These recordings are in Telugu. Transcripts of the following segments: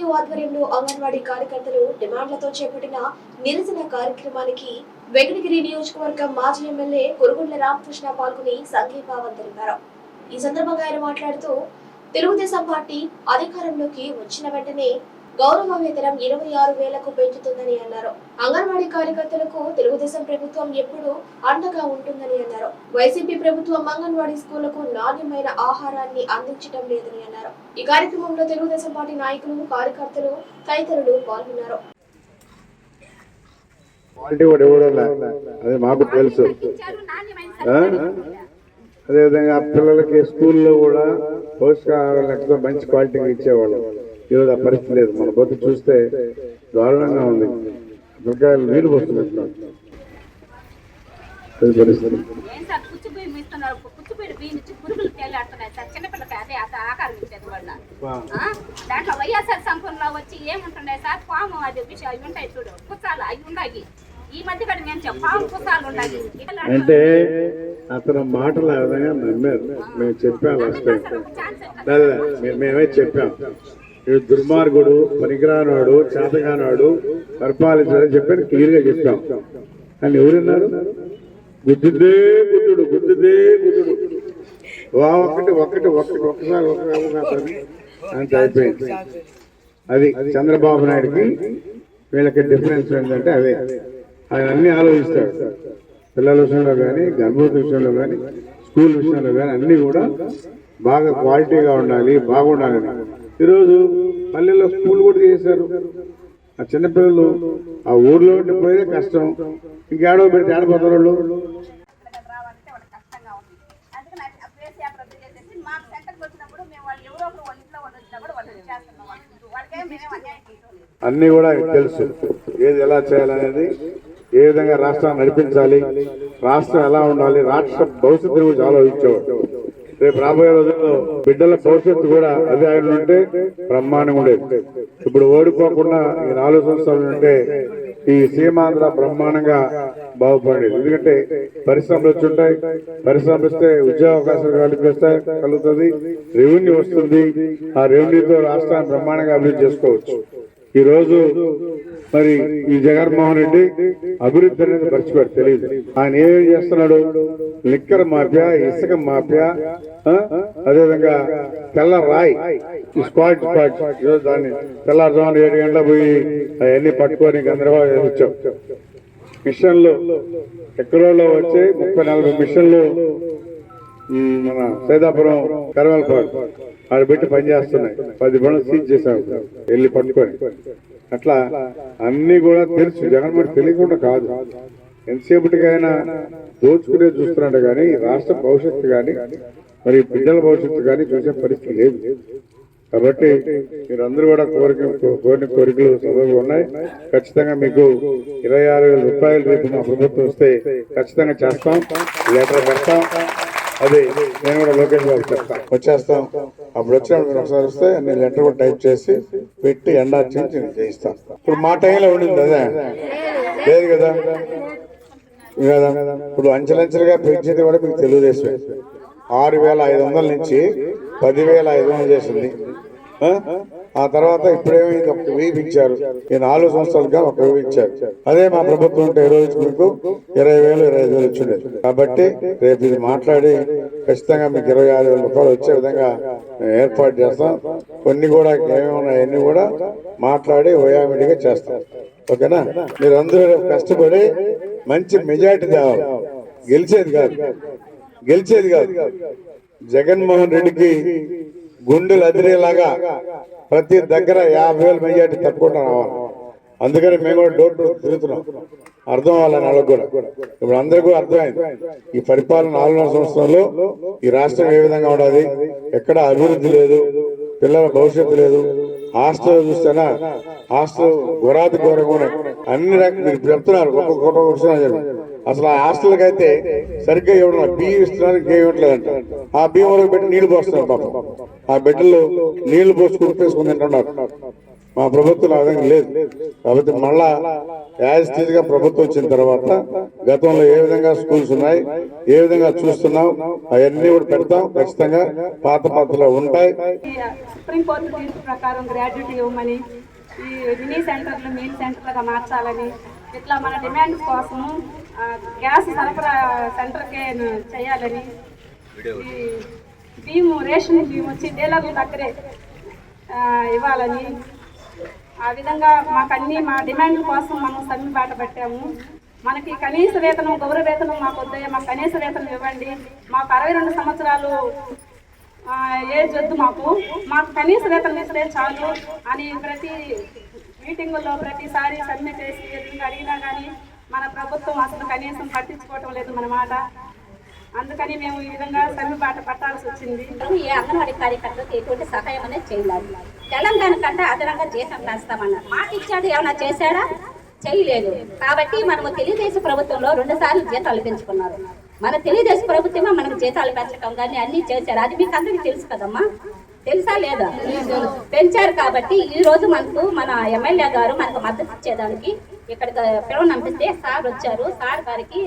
సిఐటియు ఆధ్వర్యంలో అంగన్వాడీ కార్యకర్తలు డిమాండ్లతో చేపట్టిన నిరసన కార్యక్రమానికి వెంకటగిరి నియోజకవర్గం మాజీ ఎమ్మెల్యే కురుగుండ్ల రామకృష్ణ పాల్గొని సంఘీభావం తెలిపారు. ఈ సందర్భంగా ఆయన మాట్లాడుతూ తెలుగుదేశం పార్టీ అధికారంలోకి వచ్చిన వెంటనే గౌరవ వేతనం ఇరవై ఆరు వేలకు పెంచుతుందని అన్నారు. అంగన్వాడీ కార్యకర్తలకు తెలుగుదేశం ప్రభుత్వం ఎప్పుడూ అండగా ఉంటుందని అన్నారు. వైసీపీ ప్రభుత్వం అంగన్వాడీ స్కూళ్ళకు నాణ్యమైన ఆహారాన్ని అందించడం లేదని అన్నారు. ఈ కార్యక్రమంలో తెలుగుదేశం పార్టీ నాయకులు కార్యకర్తలు తదితరులు పాల్గొన్నారు. క్వాలిటీ మాకు తెలుసు. ఆ? అదేవిధంగా పిల్లలకి స్కూల్లో కూడా పోషకాహార మంచి క్వాలిటీ ఇచ్చేవాళ్ళు. ఈరోజు ఆ పరిస్థితి లేదు. మన బొత్తు చూస్తే దారుణంగా ఉంది. పిల్లకాయలు నీళ్ళు పోస్తున్నట్టున్నారు. అది పరిస్థితి? దాంట్లో వైఎస్ఆర్ సంపూర్ణలో వచ్చి ఏముంటున్నాయి సార్? పాము అది అవి ఉంటాయి చూడు. పుచ్చాలు అవి ఉన్నాయి ఈ మధ్య కూడా మేము పాము ఉన్నాయి అంటే అతను మాటలు ఆ విధంగా నమ్మారు. మేము చెప్పాం లాస్ట్ టైం లేదు, లేదు, మే- మేమే చెప్పాం. వీడు దుర్మార్గుడు పనికిరానివాడు చేతగానివాడు పరిపాలించాలని చెప్పి క్లియర్గా చెప్పాం. కానీ ఎవరున్నారు? గుద్దుదే గుద్దుడు గుద్దుదే గుద్దుడు వా ఒక్కటి ఒక్కటి ఒక్కటి ఒక్కసారి ఒక్కసారి అంత అయిపోయింది. అది చంద్రబాబు నాయుడుకి వీళ్ళకి డిఫరెన్స్ ఏంటంటే అదే ఆయన అన్ని ఆలోచిస్తాడు. పిల్లల విషయంలో కానీ గర్భవతి విషయంలో కానీ స్కూల్ విషయంలో కానీ అన్నీ కూడా బాగా క్వాలిటీగా ఉండాలి బాగుండాలని. ఈరోజు పల్లెల్లో స్కూల్ కూడా చేశారు. ఆ చిన్నపిల్లలు ఆ ఊర్లో ఉండి పోయేదే కష్టం. ఇంకేడో పెడితే ఆడిపోతారు వాళ్ళు. అన్నీ కూడా తెలుసు. ఏది ఎలా చేయాలనేది ఏ విధంగా రాష్ట్రాన్ని నడిపించాలి రాష్ట్రం ఎలా ఉండాలి రాష్ట్ర భవిష్యత్తు గురించి ఆలోచించేవాడు రేపు రాబోయే రోజుల్లో బిడ్డల భవిష్యత్తు కూడా అదే ఆయన ఉంటే బ్రహ్మాండం ఉండేది. ఇప్పుడు ఓడిపోకుండా ఈ నాలుగు సంవత్సరాలు ఉంటే ఈ సీమాంధ్ర బ్రహ్మాండంగా బాగుపడేది. ఎందుకంటే పరిశ్రమలు వచ్చి ఉంటాయి. పరిశ్రమలు వస్తే ఉద్యోగ అవకాశాలు కల్పిస్తాయి కలుగుతుంది. రెవెన్యూ వస్తుంది. ఆ రెవెన్యూతో రాష్ట్రాన్ని బ్రహ్మాండంగా అభివృద్ధి చేసుకోవచ్చు. ఈ రోజు మరి ఈ జగన్మోహన్ రెడ్డి అభివృద్ధి అనేది మర్చిపోయాడు తెలియదు. ఆయన ఏం చేస్తున్నాడు? లిక్కర్ మాఫియా ఇసుక మాఫియా అదేవిధంగా తెల్ల రాయి స్క్వాడ్ స్క్వాడ్. దాన్ని తెల్లారుజామున ఏడు గంటల పోయి అవన్నీ పట్టుకొని గందరగోళం వచ్చాం. మిషన్లు ఎక్కడో వచ్చి ముప్పై నలభై మిషన్లు మన సైదాపురం కరవలపాడు ఆడ పెట్టి పనిచేస్తున్నాయి. పది పనులు సీజ్ చేశాం. వెళ్ళి పట్టుకొని. అట్లా అన్ని కూడా తెలుసు. జగన్మోహన్ తెలియకుండా కాదు. ఎంతసేపటికైనా దోచుకునే చూస్తున్నాడు కానీ రాష్ట్ర భవిష్యత్తు కానీ మరి బిడ్డల భవిష్యత్తు కానీ చూసే పరిస్థితి లేదు. కాబట్టి మీరందరూ కూడా కోరిక కోరిన కోరికలు సభలు ఉన్నాయి. ఖచ్చితంగా మీకు ఇరవై ఆరు వేల రూపాయలు రేపు మా ప్రభుత్వం వస్తే ఖచ్చితంగా చేస్తాం. లెటర్ పెడతాం అదే నేను కూడా లోకేష్ బాబు చెప్తాను వచ్చేస్తాం. అప్పుడు వచ్చినప్పుడు మీరు ఒకసారి వస్తే నేను లెటర్ కూడా టైప్ చేసి పెట్టి ఎండార్చించి నేను చేయిస్తాను ఇప్పుడు మా టైంలో ఉండింది అదే. లేదు కదా? కదా ఇప్పుడు అంచెలంచెలుగా పెంచేది కూడా మీకు తెలుగుదేశమే. ఆరు వేల ఐదు వందల నుంచి పదివేల ఐదు వందలు చేసింది. ఆ? తర్వాత ఇప్పుడేమైంది? ఒక వెయ్యి ఇచ్చారు నేను నాలుగు సంవత్సరాలుగా ఒక వెయ్యి ఇచ్చారు అదే మా ప్రభుత్వం ఉంటే ఈ రోజు మీకు ఇరవై వేలు ఇరవై ఐదు వేలు ఇచ్చిండేది కాబట్టి రేపు ఇది మాట్లాడి ఖచ్చితంగా మీకు ఇరవై ఆరు వేల రూపాయలు వచ్చే విధంగా మేము ఏర్పాటు చేస్తాం. కొన్ని కూడా ఏమేమి ఉన్నాయన్నీ కూడా మాట్లాడి ఓయామిడిగా చేస్తాం. ఓకేనా? మీరందరూ రేపు కష్టపడి మంచి మెజార్టీ తేవాలి. గెలిచేది కాదు. గెలిచేది కాదు. జగన్మోహన్ రెడ్డికి గుండెలు అదిరేలాగా ప్రతి దగ్గర యాభై వేలు మెజార్టీ తప్పకుండా రావాలి. అందుకని మేము కూడా డోర్ డోర్ తిరుగుతున్నాం. అర్థం అవ్వాలని వాళ్ళకు కూడా. ఇప్పుడు అందరికీ అర్థమైంది. ఈ పరిపాలన నాలుగున్నర సంవత్సరంలో ఈ రాష్ట్రం ఏ విధంగా ఉండాలి? ఎక్కడ అభివృద్ధి లేదు పిల్లల భవిష్యత్తు లేదు హాస్టల్ చూస్తేనా? హాస్టల్ ఘోరాతి ఘోరంగా అన్ని రకాలు మీరు చెప్తున్నారు ఒక్కొక్క ఒక్కొక్క వస్తున్నారు అసలు ఆ హాస్టల్కి అయితే సరిగ్గా ఇవ్వడం బియ్యం ఇస్తున్నారు ఇంకేం ఇవ్వట్లేదంట. ఆ బియ్యం వరకు పెట్టి నీళ్ళు పోస్తున్నారు పాపం. ఆ బిడ్డలు నీళ్ళు పోసి కుడిపేసుకుని తింటున్నారు. మా ప్రభుత్వం ఆ విధంగా లేదు. కాబట్టి మళ్ళా యాజిటీజ్ ప్రభుత్వం వచ్చిన తర్వాత గతంలో ఏ విధంగా స్కూల్స్ ఉన్నాయి ఏ విధంగా చూస్తున్నాం అవన్నీ కూడా పెడతాం. ఖచ్చితంగా పాత పాత్రలో ఉంటాయి. సుప్రీంకోర్టు తీర్పు ప్రకారం గ్రాడ్యుయేట్ ఇవ్వమని ఈ మినీ సెంటర్లు మీల్ సెంటర్లుగా మార్చాలని ఇట్లా మన డిమాండ్ కోసం గ్యాస్ సరఫరా సెంటర్కే చేయాలని ఈ బియ్యము రేషన్ బియ్యం వచ్చి డీలర్ల దగ్గరే ఇవ్వాలని ఆ విధంగా మాకు అన్ని మా డిమాండ్ కోసం మనం సమ్మె బాట పెట్టాము. మనకి కనీస వేతనం గౌరవ వేతనం మాకు వద్దయ్యా మాకు కనీస వేతనం ఇవ్వండి. మాకు అరవై రెండు సంవత్సరాలు ఏజ్ వద్దు మాకు. మాకు కనీస వేతనం ఇస్తే చాలు అని ప్రతి మీటింగుల్లో ప్రతిసారి సమ్మె చేసి ఎదురుగా అడిగినా కానీ మన ప్రభుత్వం అసలు కనీసం పట్టించుకోవటం లేదు మన మాట. అందుకని మేము ఈ విధంగా సమ్మె బాట పట్టాల్సి వచ్చింది. ఏ అంగన్వాడీ కార్యకర్తలకు ఎటువంటి సహాయం అనేది చేయలేదు. తెలంగాణ కంటే అదనంగా జీతం పెంచుతామన్నారు మాట ఇచ్చాడు ఏమైనా చేశాడా? చేయలేదు. కాబట్టి మనము తెలుగుదేశం ప్రభుత్వంలో రెండు సార్లు జీతాలు పెంచుకున్నారు. మన తెలుగుదేశం ప్రభుత్వమే మనకు జీతాలు పెంచడం కానీ అన్ని చేశారు. అది మీకు అందరికీ తెలుసు కదమ్మా? తెలుసా లేదా? పెంచారు కాబట్టి ఈ రోజు మనకు మన ఎమ్మెల్యే గారు మనకు మద్దతు ఇచ్చేదానికి ఇక్కడికి పిల్లలు నంపిస్తే సార్ వచ్చారు. సార్ గారికి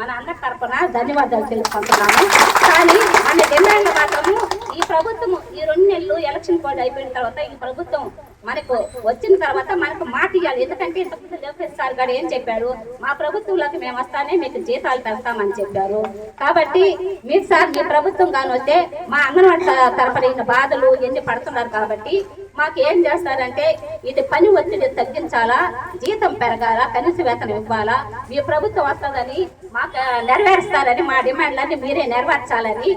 మన అందరి తరపున ధన్యవాదాలు తెలుసుకుంటున్నాము కానీ మన డిమాండ్ మాత్రము ఈ ప్రభుత్వం ఈ రెండు నెలలు ఎలక్షన్ కోడ్ అయిపోయిన తర్వాత ఈ ప్రభుత్వం మనకు వచ్చిన తర్వాత మనకు మాట ఇవ్వాలి ఎందుకంటే ఇంతకుముందు లోకేష్ సార్ గారు ఏం చెప్పారు? మా ప్రభుత్వంలోకి మేము వస్తానే మీకు జీతాలు పెడతామని చెప్పారు. కాబట్టి మీరు సార్ మీ ప్రభుత్వం కాని వస్తే మా అంగన్వాడి త- తరపున ఇన్ని బాధలు ఇవన్నీ పడుతున్నారు కాబట్టి మాకు ఏం చేస్తారంటే ఇది పని ఒత్తిడి తగ్గించాలా జీతం పెరగాల కనీస వేతనం ఇవ్వాలా మీ ప్రభుత్వం వస్తుందని మాకు నెరవేరుస్తారని మా డిమాండ్లన్నీ మీరే నెరవేర్చాలని